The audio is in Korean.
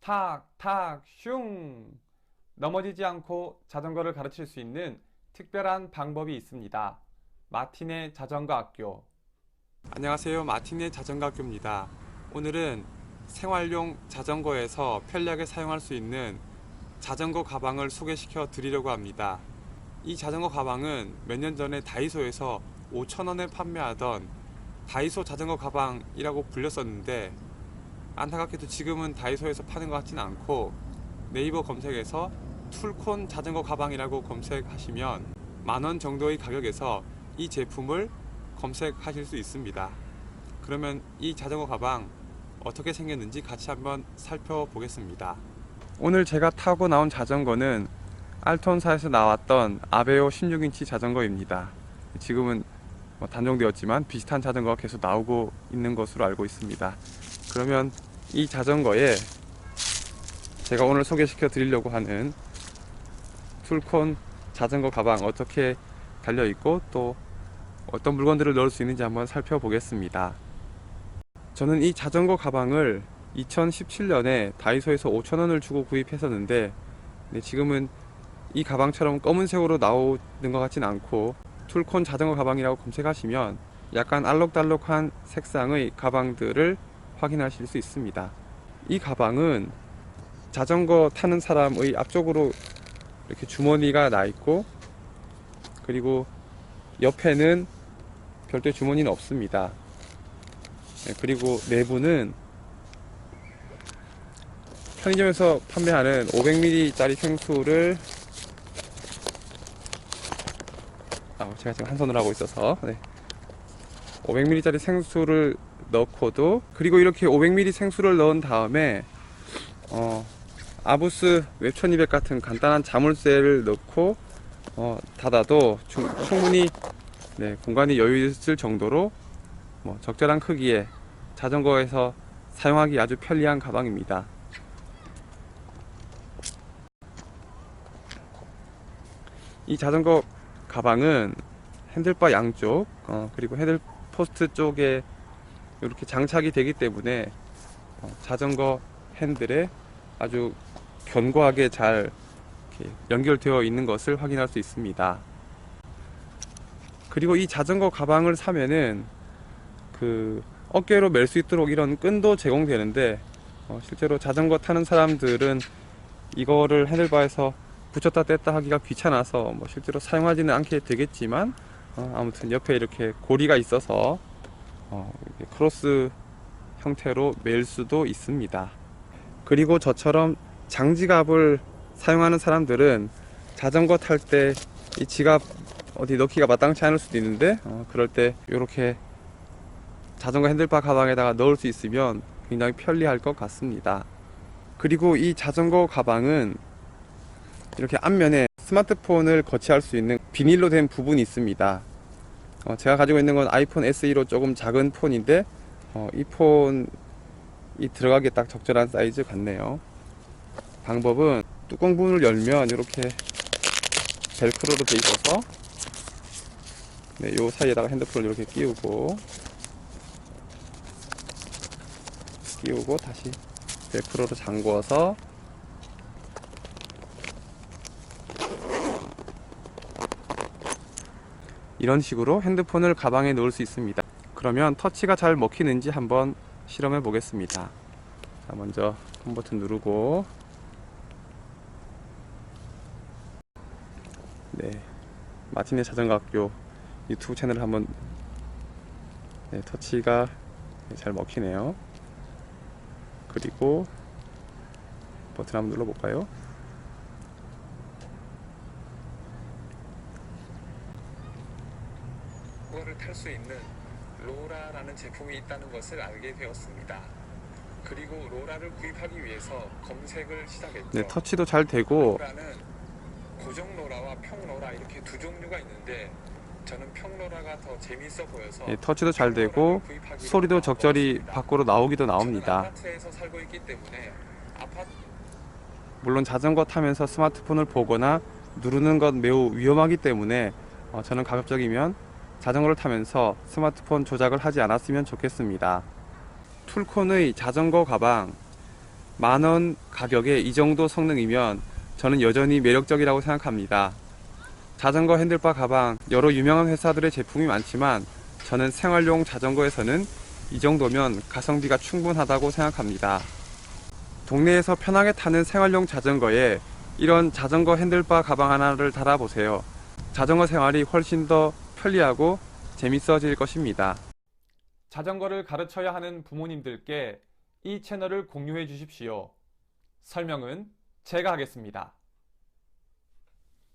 탁, 탁, 슝! 넘어지지 않고 자전거를 가르칠 수 있는 특별한 방법이 있습니다. 마틴의 자전거 학교. 안녕하세요. 마틴의 자전거 학교입니다. 오늘은 생활용 자전거에서 편리하게 사용할 수 있는 자전거 가방을 소개시켜 드리려고 합니다. 이 자전거 가방은 몇 년 전에 다이소에서 5,000원에 판매하던 다이소 자전거 가방이라고 불렸었는데 안타깝게도 지금은 다이소에서 파는 것 같지는 않고 네이버 검색에서 툴콘 자전거 가방이라고 검색하시면 만원 정도의 가격에서 이 제품을 검색하실 수 있습니다. 그러면 이 자전거 가방 어떻게 생겼는지 같이 한번 살펴보겠습니다. 오늘 제가 타고 나온 자전거는 알톤사에서 나왔던 아베오 16인치 자전거입니다. 지금은 뭐 단종되었지만 비슷한 자전거가 계속 나오고 있는 것으로 알고 있습니다. 그러면 이 자전거에 제가 오늘 소개시켜 드리려고 하는 툴콘 자전거 가방 어떻게 달려 있고 또 어떤 물건들을 넣을 수 있는지 한번 살펴보겠습니다. 저는 이 자전거 가방을 2017년에 다이소에서 5,000원을 주고 구입했었는데 네, 지금은 이 가방처럼 검은색으로 나오는 것 같진 않고 툴콘 자전거 가방이라고 검색하시면 약간 알록달록한 색상의 가방들을 확인하실 수 있습니다. 이 가방은 자전거 타는 사람의 앞쪽으로 이렇게 주머니가 나 있고 그리고 옆에는 별도의 주머니는 없습니다. 네, 그리고 내부는 편의점에서 판매하는 500ml짜리 생수를 아, 제가 지금 한 손으로 하고 있어서 네. 500ml짜리 생수를 넣고도 그리고 이렇게 500ml 생수를 넣은 다음에 어, 아부스 웹1200 같은 간단한 자물쇠를 넣고 어, 닫아도 충, 충분히 네, 공간이 여유 있을 정도로 뭐 적절한 크기의 자전거에서 사용하기 아주 편리한 가방입니다. 이 자전거 가방은 핸들바 양쪽 어, 그리고 핸들 포스트 쪽에 이렇게 장착이 되기 때문에 어, 자전거 핸들에 아주 견고하게 잘 연결되어 있는 것을 확인할 수 있습니다. 그리고 이 자전거 가방을 사면은 그 어깨로 멜 수 있도록 이런 끈도 제공되는데 어, 실제로 자전거 타는 사람들은 이거를 핸들바에서 붙였다 뗐다 하기가 귀찮아서 뭐 실제로 사용하지는 않게 되겠지만 어, 아무튼 옆에 이렇게 고리가 있어서 어, 크로스 형태로 멜 수도 있습니다. 그리고 저처럼 장지갑을 사용하는 사람들은 자전거 탈 때 이 지갑 어디 넣기가 마땅치 않을 수도 있는데 어, 그럴 때 이렇게 자전거 핸들바 가방에다가 넣을 수 있으면 굉장히 편리할 것 같습니다. 그리고 이 자전거 가방은 이렇게 앞면에 스마트폰을 거치할 수 있는 비닐로 된 부분이 있습니다. 어, 제가 가지고 있는 건 아이폰 SE로 조금 작은 폰인데 어, 이 폰이 들어가기에 딱 적절한 사이즈 같네요. 방법은 뚜껑 부분을 열면 이렇게 벨크로로 돼 있어서 네, 요 사이에다가 핸드폰을 이렇게 끼우고 끼우고 다시 벨크로로 잠궈서 이런 식으로 핸드폰을 가방에 넣을 수 있습니다. 그러면 터치가 잘 먹히는지 한번 실험해 보겠습니다. 자, 먼저 홈 버튼 누르고 네, 마틴의 자전거 학교 유튜브 채널을 한번 네, 터치가 잘 먹히네요. 그리고 버튼 한번 눌러볼까요? 그거를 탈 수 있는 로라라는 제품이 있다는 것을 알게 되었습니다. 그리고 로라를 구입하기 위해서 검색을 시작했죠. 네, 터치도 잘 되고 로라는 고정 로라와 평 로라 이렇게 두 종류가 있는데 저는 평 로라가 더 재미있어 보여서 네, 터치도 잘 되고 소리도 적절히 마음먹었습니다. 밖으로 나오기도 나옵니다. 아파트에서 살고 있기 때문에 아파트 물론 자전거 타면서 스마트폰을 보거나 누르는 건 매우 위험하기 때문에 어, 저는 가급적이면 자전거를 타면서 스마트폰 조작을 하지 않았으면 좋겠습니다. 툴콘의 자전거 가방 만원 가격에 이 정도 성능이면 저는 여전히 매력적이라고 생각합니다. 자전거 핸들바 가방 여러 유명한 회사들의 제품이 많지만 저는 생활용 자전거에서는 이 정도면 가성비가 충분하다고 생각합니다. 동네에서 편하게 타는 생활용 자전거에 이런 자전거 핸들바 가방 하나를 달아보세요. 자전거 생활이 훨씬 더 편리하고 재밌어질 것입니다. 자전거를 가르쳐야 하는 부모님들께 이 채널을 공유해 주십시오. 설명은 제가 하겠습니다.